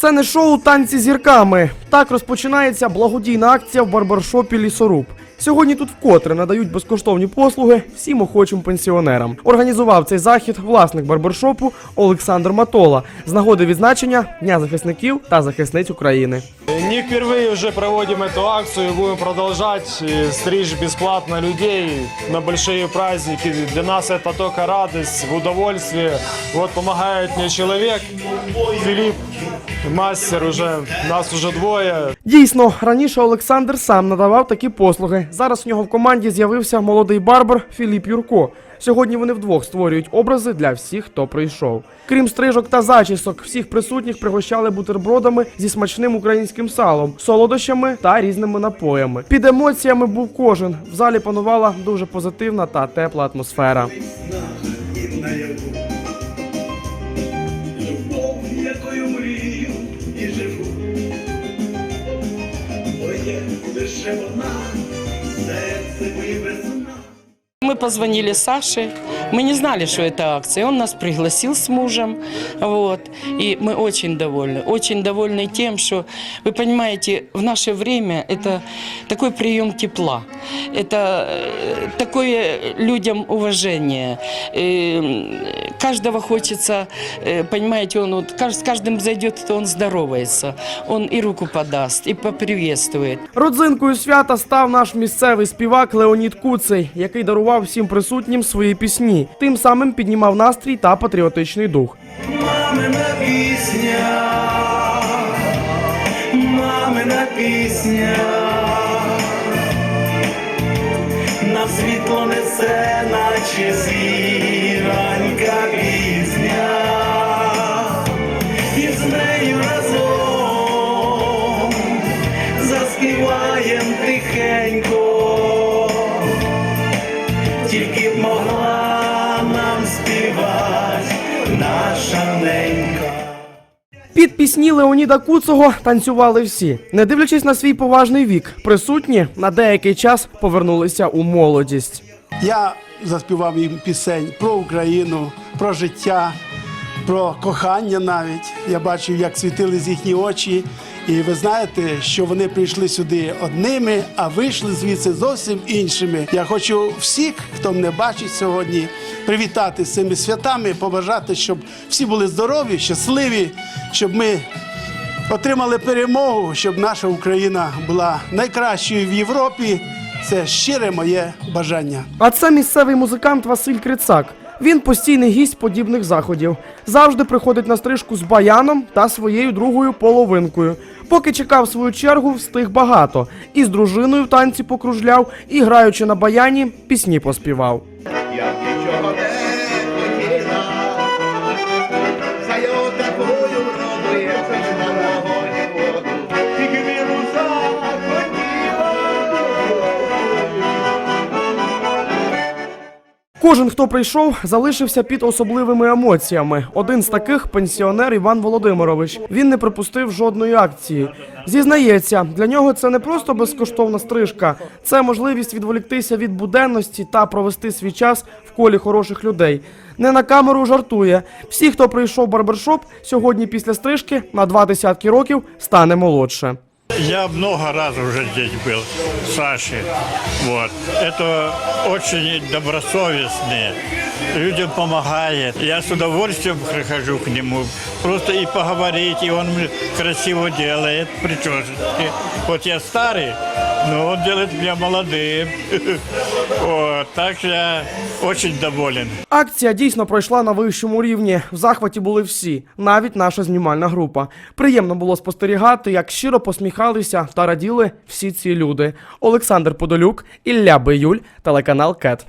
Це не шоу танці з зірками. Так розпочинається благодійна акція в барбершопі Лісоруб. Сьогодні тут вкотре надають безкоштовні послуги всім охочим пенсіонерам. Організував цей захід власник барбершопу Олександр Матола з нагоди відзначення Дня захисників та захисниць України. Не впервые уже проводим эту акцию и будем продолжать э, стричь бесплатно людей на большие праздники. Для нас это только радость, удовольствие. Вот помогает мне человек, Филипп, мастер уже, нас уже двое. Дійсно, раніше Олександр сам надавав такі послуги. Зараз у нього в команді з'явився молодий барбер Філіп Юрко. Сьогодні вони вдвох створюють образи для всіх, хто прийшов. Крім стрижок та зачісок, всіх присутніх пригощали бутербродами зі смачним українським салом, солодощами та різними напоями. Під емоціями був кожен. В залі панувала дуже позитивна та тепла атмосфера. Лише одна, серце весна. Мы позвонили Саше, мы не знали, что это акция. Он нас пригласил с мужем, вот. И мы очень довольны, очень довольны тем, что, вы понимаете, в наше время это такой прием тепла, это э, такое людям уважение. Э, Каждого хочется, э, понимаете, он вот кажд- с каждым зайдет, то он здоровается, он и руку подаст, и поприветствует. Родзинкою свята став наш місцевий співак Леонід Куцей, який дарував всім присутнім свої пісні. Тим самим піднімав настрій та патріотичний дух. Мамина пісня, мамина пісня, на світло несе, наче зіранька пізня, і з нею разом заспіваєм тихенько, пісні Леоніда Куцого танцювали всі, не дивлячись на свій поважний вік. Присутні на деякий час повернулися у молодість. Я заспівав їм пісень про Україну, про життя, про кохання навіть. Я бачив, як світились їхні очі. І ви знаєте, що вони прийшли сюди одними, а вийшли звідси зовсім іншими. Я хочу всіх, хто мене бачить сьогодні, привітати з цими святами, побажати, щоб всі були здорові, щасливі, щоб ми отримали перемогу, щоб наша Україна була найкращою в Європі. Це щире моє бажання. А це місцевий музикант Василь Крицак. Він постійний гість подібних заходів. Завжди приходить на стрижку з баяном та своєю другою половинкою. Поки чекав свою чергу, встиг багато. І з дружиною в танці покружляв, і граючи на баяні, пісні поспівав. Кожен, хто прийшов, залишився під особливими емоціями. Один з таких пенсіонер Іван Володимирович. Він не припустив жодної акції. Зізнається, для нього це не просто безкоштовна стрижка, це можливість відволіктися від буденності та провести свій час в колі хороших людей. Не на камеру жартує. Всі, хто прийшов в барбершоп, сьогодні після стрижки на два десятки років стане молодше. Я много раз уже здесь был, Саши. Вот. Это очень добросовестные. Людям помогает. Я с удовольствием прихожу к нему. Просто и поговорить, и он мне красиво делает причесочки. Вот я старый, но он делает меня молодым. Вот. Так я очень доволен. Акція дійсно пройшла на вищому рівні. В захваті були всі, навіть наша знімальна група. Приємно було спостерігати, як щиро посміхалися та раділи всі ці люди. Олександр Подолюк, Ілля Биюль, телеканал КЕТ.